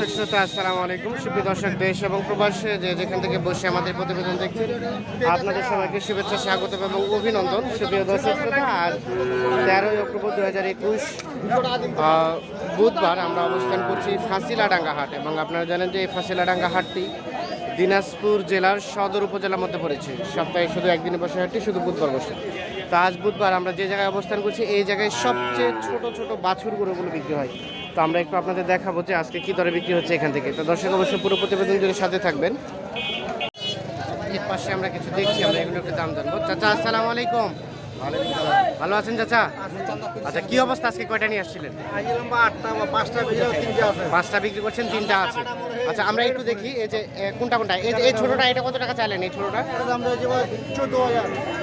দর্শক শ্রোতা, আসসালামু আলাইকুম। সুপ্রিয় দর্শক, দেশ এবং প্রবাসে যে যেখান থেকে বসে আমাদের প্রতিবেদন দেখছেন, আপনাদের সবাইকে শুভেচ্ছা, স্বাগত এবং অভিনন্দন। সুপ্রিয় দর্শক শ্রোতা, আজ তেরোই অক্টোবর দু হাজার একুশ বুধবার আমরা অবস্থান করছি ফাঁসিলাডাঙ্গা হাট এবং আপনারা জানেন যে এই ফাঁসিলাডাঙ্গা হাটটি দিনাজপুর জেলার সদর উপজেলার মধ্যে পড়েছে। সপ্তাহে শুধু একদিনে বসে হাটটি, শুধু বুধবার বসে। তো আজ বুধবার আমরা যে জায়গায় অবস্থান করছি, এই জায়গায় সবচেয়ে ছোট ছোট বাছুর গরুগুলো বিক্রি হয়। তো আমরা একটু আপনাদের দেখাবো যে আজকে কি দরে বিক্রি হচ্ছে এখান থেকে। তো দর্শক অবশ্যই পুরো প্রতিবেদন যদি সাথে থাকবেন। এর পাশে আমরা কিছু দেখছি, আমরা এগুলো একটু দাম জানব। চাচা, আসসালামু আলাইকুম। ভালো আছেন চাচা? আচ্ছা কি অবস্থা আজকে? কয়টা নিয়ে আসছিলেন? পাঁচটা বিক্রি করছেন, তিনটা আছে। আচ্ছা আমরা একটু দেখি, এই যে কোনটা কোনটা? এই এই ছোটোটা, এটা কত টাকা চাইলেন এই ছোটোটা?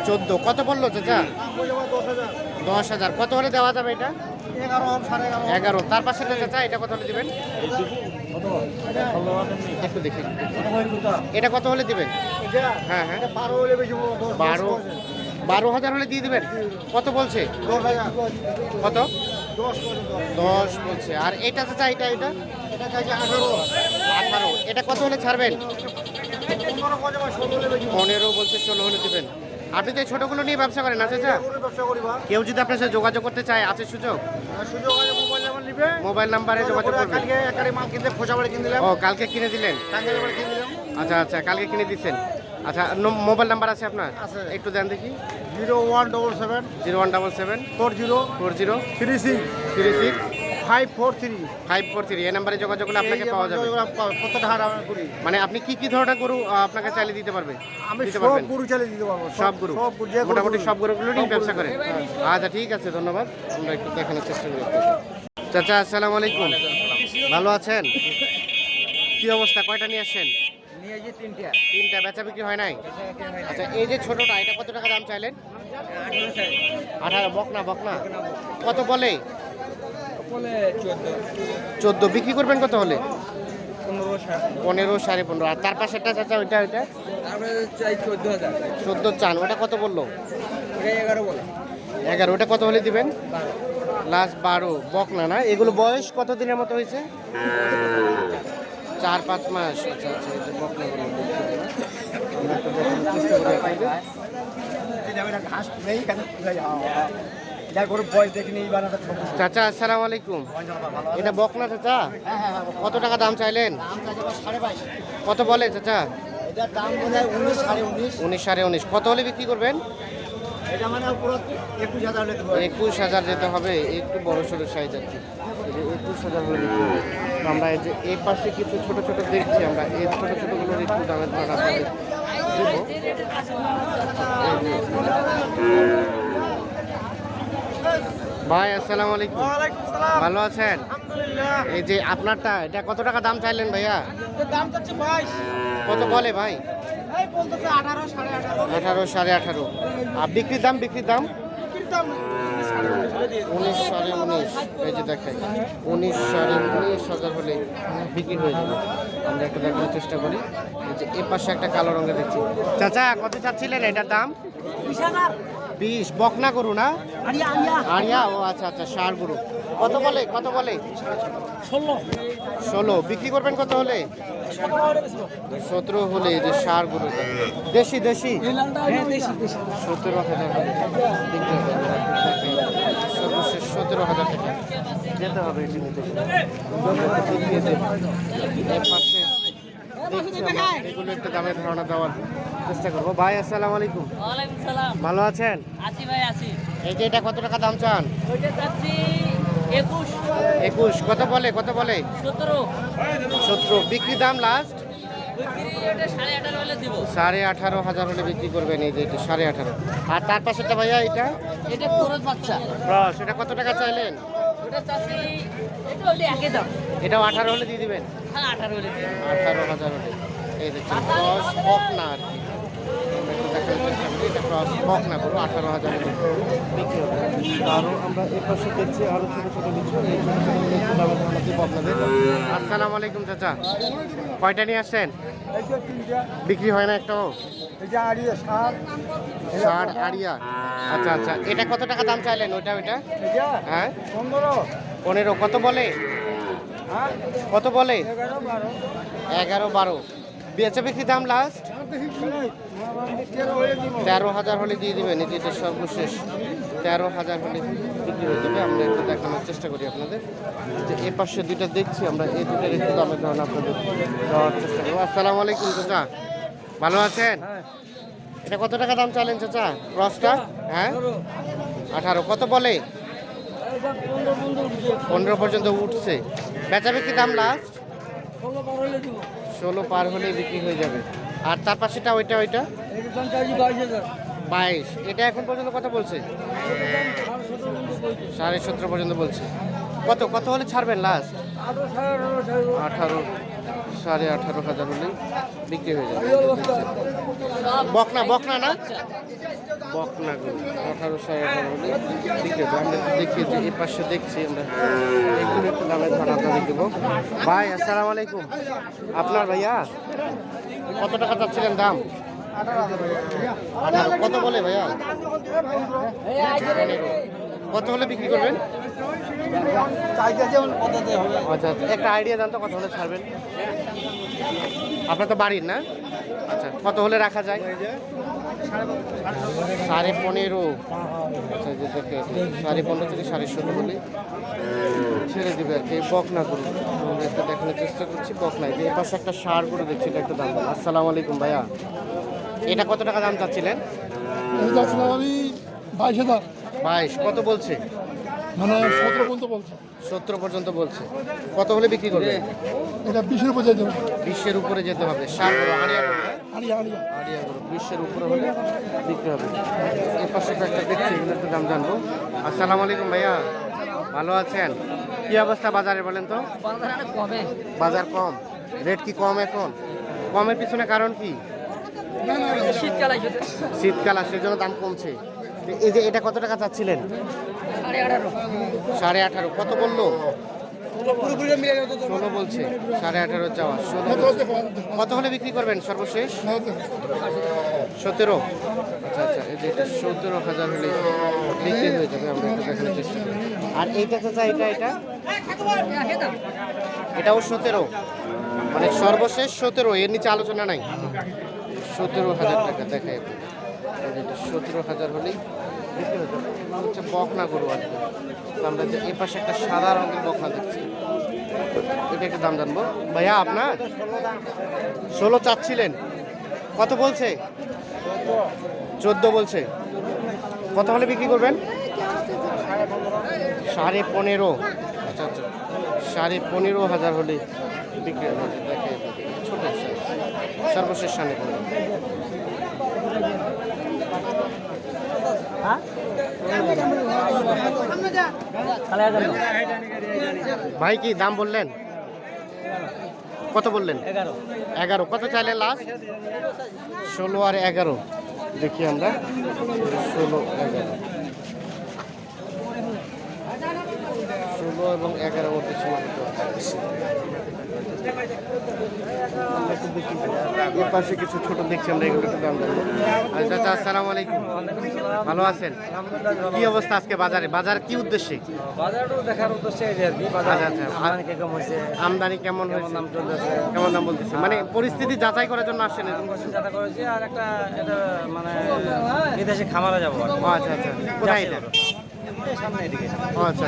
চোদ্দ। কত পড়ল চাচা? দশ হাজার। কত হলে দেওয়া যাবে এটা? এগারো তার পাশে চাচা এটা কত হলে দিবেন? একটু দেখি। এটা কত হলে দিবেন? হ্যাঁ হ্যাঁ। বারো বারো। হাজার হলে দিয়ে দেবেন? কত বলছে? কত? দশ বলছে। আর এটা চাচা এটা এটা? আঠারো। এটা কত হলে ছাড়বেন? পনেরো বলছে ষোলো হলে দিবেন। আপনি তো ছোটোগুলো নিয়ে ব্যবসা করেন আছে চাচা কেউ যদি আপনার সাথে যোগাযোগ করতে চায় আছে সুযোগ? মোবাইল নাম্বার নিবে। মোবাইল নাম্বারে যোগাযোগ করবেন ও কালকে কিনে দিলেন? কালকে কিনে দিলাম আচ্ছা আচ্ছা কালকে কিনে দিচ্ছেন। আচ্ছা মোবাইল নাম্বার আছে আপনার? আছে। একটু দেন দেখি। Zero one double seven zero one double seven four zero four zero three six three six five four three five four three এই নাম্বারে যোগাযোগ করলে আপনাকে পাওয়া যাবে। প্রত্যেকটা হার আমি করি? মানে আপনি কি কি ধরনের গরু আপনাকে চাইলে দিতে পারবে? আমি সব পারবেন? গরু চালিয়ে দিতে পারব সব গরু? মোটামুটি সব গরুগুলো নিয়ে ব্যবসা। করেন আচ্ছা ঠিক আছে ধন্যবাদ। আমরা একটু দেখানোর চেষ্টা করি চাচা আসসালামু আলাইকুম। ভালো আছেন? কি অবস্থা? কয়টা নিয়ে আসছেন? নিয়ে যে তিনটা। তিনটা বেচা বিক্রি হয় নাই? আচ্ছা এই যে ছোটটা এটা কত টাকা দাম চাইলেন? আঠারো বকনা বকনা। কত বলে? চোদ্দ। চোদ্দ। বিক্রি করবেন কত হলে? পনেরো সাড়ে পনেরো। আর তার পাশেরটা চাচা ওইটা ওইটা? তারপরে চাই চোদ্দ হাজার। চোদ্দ চান ওটা কত বলল? এটা এগারো বলে। এগারো। ওটা কত হলে দিবেন? লাস্ট বারো। বক না? না এগুলো বয়স কত দিনের মতো হয়েছে? চার পাঁচ মাস। আচ্ছা আচ্ছা চেষ্টা করি যা বয়স দেখিনি এই বানাটা চাচা আসসালামু আলাইকুম। এটা বকনা চাচা? কত টাকা দাম চাইলেন? কত বলে চাচা? দাম উনিশ সাড়ে উনিশ। উনিশ সাড়ে উনিশ। কত হলে বিক্রি করবেন? এটা মানে পুরো একুশ হাজার যেতে হবে একটু বড় সড়ো সাইজ আর কি একুশ হাজার হলে আমরা এই যে এই পাশে কিছু ছোট ছোট দেখছি আমরা। এই ছোট ছোটগুলোর একটু দামের ধারণা আপনাদের দেবো। ভাই আসসালামু আলাইকুম। ভালো আছেন? আলহামদুলিল্লাহ। এই যে আপনারটা এটা কত টাকা দাম চাইলেন ভাইয়া? দাম চাচ্ছি বাইশ। কত বলে ভাই? এই বলতেছে আঠারো সাড়ে আঠারো। আর বিক্রির দাম বিক্রির দাম? বিক্রির দাম সাড়ে উনিশ সাড়ে উনিশ। এই যে দেখেন উনিশ সাড়ে উনিশ হাজার হলে বিক্রি হয়ে যাবে। আমরা একটু দেখানোর চেষ্টা করি। এই যে এ পাশে একটা কালো রঙের দেখছি। চাচা কত চাচ্ছিলেন এটার দাম? বিশ হাজার। বিশ বকনা গরু না? আরিয়া ও আচ্ছা আচ্ছা সার গরু। কত বলে কত বলে? ষোলো। ষোলো। বিক্রি করবেন কত হলে? সতেরো হলে যে সার গরু। দেশি দেশি? হ্যাঁ দেশি দেশি। সতেরো হাজার সর্বশেষ সতেরো হাজার টাকা। যেতে হবে এটি নিতে দেখিয়ে পাশে দেখছি আমরা, এগুলো একটু দামের ধারণা দেওয়ার। চেষ্টা করব। ভাই আসসালামু আলাইকুম। ভালো আছেন? আছি ভাই আছি। এই যে এটা কত টাকা দাম চান? ওইটা চাচ্ছি একুশ। একুশ। কত বলে? কত বলে? সতেরো। সতেরো। বিক্রি দাম লাস্ট সাড়ে আঠারো হাজার হলে বিক্রি করবেন এই যে এটা সাড়ে আঠারো। আর তার পাশেরটা ভাইয়া এটা? এটা বাচ্চা। ক্রস এটা কত টাকা চাইলেন? এটাও আঠারো হলে দিয়ে দিবেন? হ্যাঁ আঠারো হাজার হলে। এই দেখছেন ক্রস বক না আর কি। করি বক না পুরো আঠারো হাজার বিক্রি হবে আরও আমরা এ পাশে দেখছি আরও ছোটো ছোটো কিছু এই ছোটো ছোটো আপনাদের আসসালামু আলাইকুম চাচা। কয়টা নিয়ে আসছেন? বিক্রি হয় না একটাও ষাট। আড়িয়া। আচ্ছা আচ্ছা। এটা কত টাকা দাম চাইলেন ওইটা ওইটা? হ্যাঁ? পনেরো। পনেরো কত বলে? কত বলে? এগারো বারো। বেচা বিক্রি দাম লাস্ট তেরো হাজার হলে দিয়ে দিবেন এটি তো সর্বশেষ। তেরো হাজার হলে বিক্রি হয়ে যাবে। আমরা একটু দেখানোর চেষ্টা করি আপনাদের। যে এ পাশে দুইটা দেখছি আমরা এই দুটার একটু দামের ধরুন আপনাদের দেওয়ার চেষ্টা করব। আসসালামু আলাইকুম চাচা। ভালো আছেন? এটা কত টাকা দাম চালেন চাচা? ক্রসটা হ্যাঁ? আঠারো। কত বলে? পনেরো পর্যন্ত উঠছে। বেচা বিক্রি দাম লাস্ট ষোলো পার হলেই বিক্রি হয়ে যাবে। আর তার পাশেটা ওইটা ওইটা? বাইশ। এটা এখন পর্যন্ত কথা বলছে? সাড়ে সতেরো পর্যন্ত বলছে। কত কত হলে ছাড়বেন লাস্ট আঠারো সাড়ে আঠারো হাজার হলে বিক্রি হয়ে যাবে। বকনা বকনা না? বকনা আঠারো সাড়ে আঠারো হলে বিক্রি হবে। আমরা একটু দেখি যে এই পাশে দেখছি আমরা। এগুলো একটু দামের ভাড়া আপনাদের দেবো। ভাই আসসালামু আলাইকুম। আপনার ভাইয়া? কত টাকা চাচ্ছিলেন দাম? কত বলে ভাইয়া। কত হলে বিক্রি করবেন? আচ্ছা আচ্ছা। একটা আইডিয়া জানতো কত হলে ছাড়বেন? আপনার তো বাড়ির না? আচ্ছা কত হলে রাখা যায়? সাড়ে পনেরো। আচ্ছা যে দেখে সাড়ে পনেরো থেকে সাড়ে ষোলো হলে ছেড়ে দেবে আর কি। বকনা করুন। আমরা একটু দেখানোর চেষ্টা করছি বকনায় যে এ পাশে একটা সার করে দেখছি এটা একটু দাম। আসসালামু আলাইকুম ভাইয়া। এটা কত টাকা দাম চাচ্ছিলেন? আমি বাইশ হাজার। বাইশ কত বলছে? মানে সতেরো পর্যন্ত বলছে। সত্তর পর্যন্ত বলছে। কত হলে বিক্রি করবে? এটা বিশের উপর যেতে হবে। বিশ্বের উপরে যেতে হবে। সার আড়িয়া গরু, উপরে হলে বিক্রি হবে। এর পাশে একটা দেখছি একটু দাম জানব। আসসালামু আলাইকুম ভাইয়া। ভালো আছেন? কি অবস্থা বাজারে বলেন তো? বাজার কমে। বাজার কম। রেট কি কম এখন? কমের পিছনে কারণ কি? শীতকাল আসছে জন্য দাম কমছে। এই যে এটা কত টাকা চাচ্ছিলেন? সাড়ে আঠারো। কত বলল? ষোলো বলছে, সাড়ে আঠারো চাওয়া ষোলো। কত হলে বিক্রি করবেন সর্বশেষ? সতেরো। আচ্ছা আচ্ছা এই যে সতেরো হাজার হলে বিক্রি হয়ে যাবে, আমরা দেখানোর চেষ্টা করি আর এইটা চাচা, এটা এটা? এটাও সতেরো। মানে সর্বশেষ সতেরো, এর নিচে আলোচনা নাই। সতেরো হাজার টাকা দেখায় এটা সতেরো হাজার হলেই হচ্ছে বকনা গরু আর আমরা যে এ পাশে একটা সাদা রঙের বকনা দেখছি। এটা একটা দাম জানব। ভাইয়া, আপনার? ষোলো চাচ্ছিলেন। কত বলছে? চোদ্দ বলছে। কত হলে বিক্রি করবেন? সাড়ে পনেরো। আচ্ছা আচ্ছা। সাড়ে পনেরো হাজার হলে বিক্রি হবে। ছোট সর্বশেষ সাড়ে পনেরো ভাই কি দাম বললেন? কত বললেন? এগারো। কত চাইলে লাস্ট ষোলো আর এগারো। দেখি আমরা। ষোলো এগারো। ষোলো এবং এগারো মধ্যে সীমাবদ্ধ। এর পাশে কিছু ছোট দেখছি আমরা এগুলো একটু দাম চাচা আসসালামু আলাইকুম। ভালো আছেন? কি অবস্থা আজকে বাজারে? বাজার কি উদ্দেশ্যে? বাজারটাও দেখার উদ্দেশ্যে আচ্ছা, আচ্ছা। আমদানি কেমন হয়েছে? দাম চলতেছে? কেমন দাম বলতেছে? মানে পরিস্থিতি যাচাই করার জন্য আসছেন? যাতা করেছি আর একটা মানে বিদেশে খামারে যাব আচ্ছা আচ্ছা। কোথায় এটা? আচ্ছা আচ্ছা।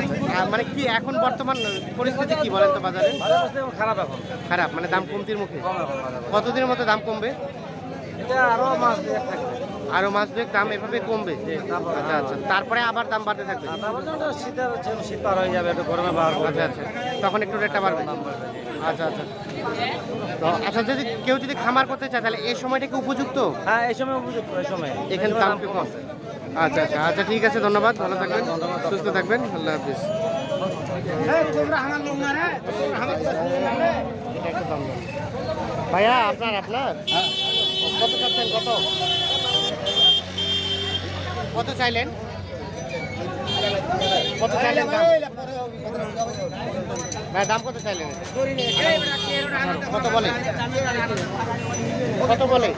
মানে কি এখন বর্তমান পরিস্থিতি কি বলেন তো বাজারে? খারাপ এখন। খারাপ মানে দাম কমতির মুখে। কতদিনের মতো দাম কমবে? এটা আরও মাস আরও মাস দুয়েক দাম এভাবে কমবে? আচ্ছা আচ্ছা। তারপরে আবার দাম বাড়তে থাকবে? শীতের শীত পার হয়ে যাবে একটু গরমে বার আচ্ছা আচ্ছা। তখন একটু রেটটা বাড়বে? আচ্ছা আচ্ছা। তো আচ্ছা যদি কেউ যদি খামার করতে চায় তাহলে এই সময়টা কি উপযুক্ত? হ্যাঁ এই সময় উপযুক্ত এই সময়। এখানে দাম কি কম। আচ্ছা আচ্ছা। আচ্ছা ঠিক আছে ধন্যবাদ। ভালো থাকবেন। সুস্থ থাকবেন। আল্লাহ হাফিজ। ভাইয়া আপনার আপনার? কত চাচ্ছেন কত? কত চাইলেন? কত চাইলেন ভাই দাম কত চাইলেন? কত বলে? কত বলে?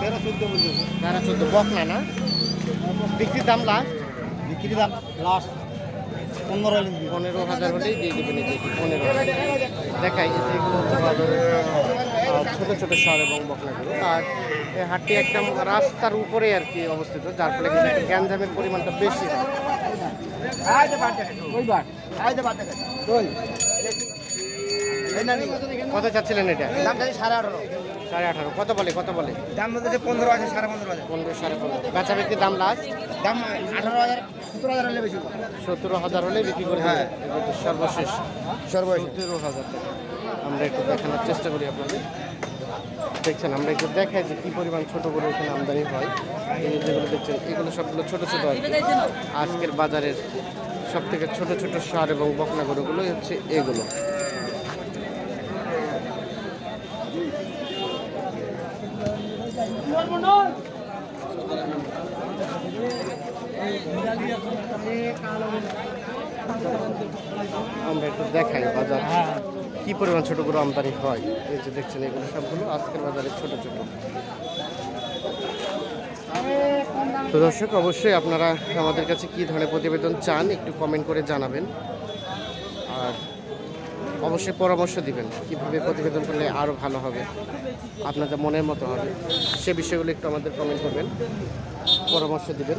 তেরো চোদ্দ তেরো চোদ্দ না বিক্রির দাম লাস্ট? বিক্রি দাম লাস্ট পনেরো পনেরো হাজার হলেই দিয়ে দেবেন পনেরো দেখাই এগুলো ছোট ছোট শহর এবং বকনাগুলো আর এই হাটটি একটা রাস্তার উপরে আর কি অবস্থিত যার ফলে কিন্তু একটু গ্যাঞ্জামের পরিমাণটা বেশি হয়। কত চাচ্ছিলেন এটা? সাড়ে আঠারো। সাড়ে আঠারো কত বলে কত বলে? দাম পনেরো আছে সাড়ে পনেরো হাজার। পনেরো সাড়ে পনেরো। বেচা ব্যক্তি দাম লাস্ট? দাম আঠারো হাজার। সতেরো হাজার হলে বিক্রি করে হ্যাঁ। সর্বশেষ। সর্বশেষ। সতেরো হাজার টাকা। আমরা একটু দেখানোর চেষ্টা করি আপনাদের। দেখছেন আমরা একটু দেখাই যে কী পরিমাণ ছোটো গরু এখানে আমদানি হয়। এই যেগুলো দেখছেন এগুলো সবগুলো ছোটো ছোটো আর আজকের বাজারের সব থেকে ছোটো ছোট সার এবং বকনা গরুগুলোই হচ্ছে এগুলো। আমরা একটু দেখাই বাজার। কি পরিমাণ ছোট গরু আমদানি হয়? এই যে দেখছেন এগুলো সবগুলো আজকের বাজারে ছোট ছোট। তো দর্শক, অবশ্যই আপনারা আমাদের কাছে কি ধরনের প্রতিবেদন চান একটু কমেন্ট করে জানাবেন। আর অবশ্যই পরামর্শ দিবেন কীভাবে প্রতিবেদন করলে আরও ভালো হবে, আপনাদের মনের মতো হবে। সে বিষয়গুলো একটু আমাদের কমেন্ট করবেন, পরামর্শ দিবেন।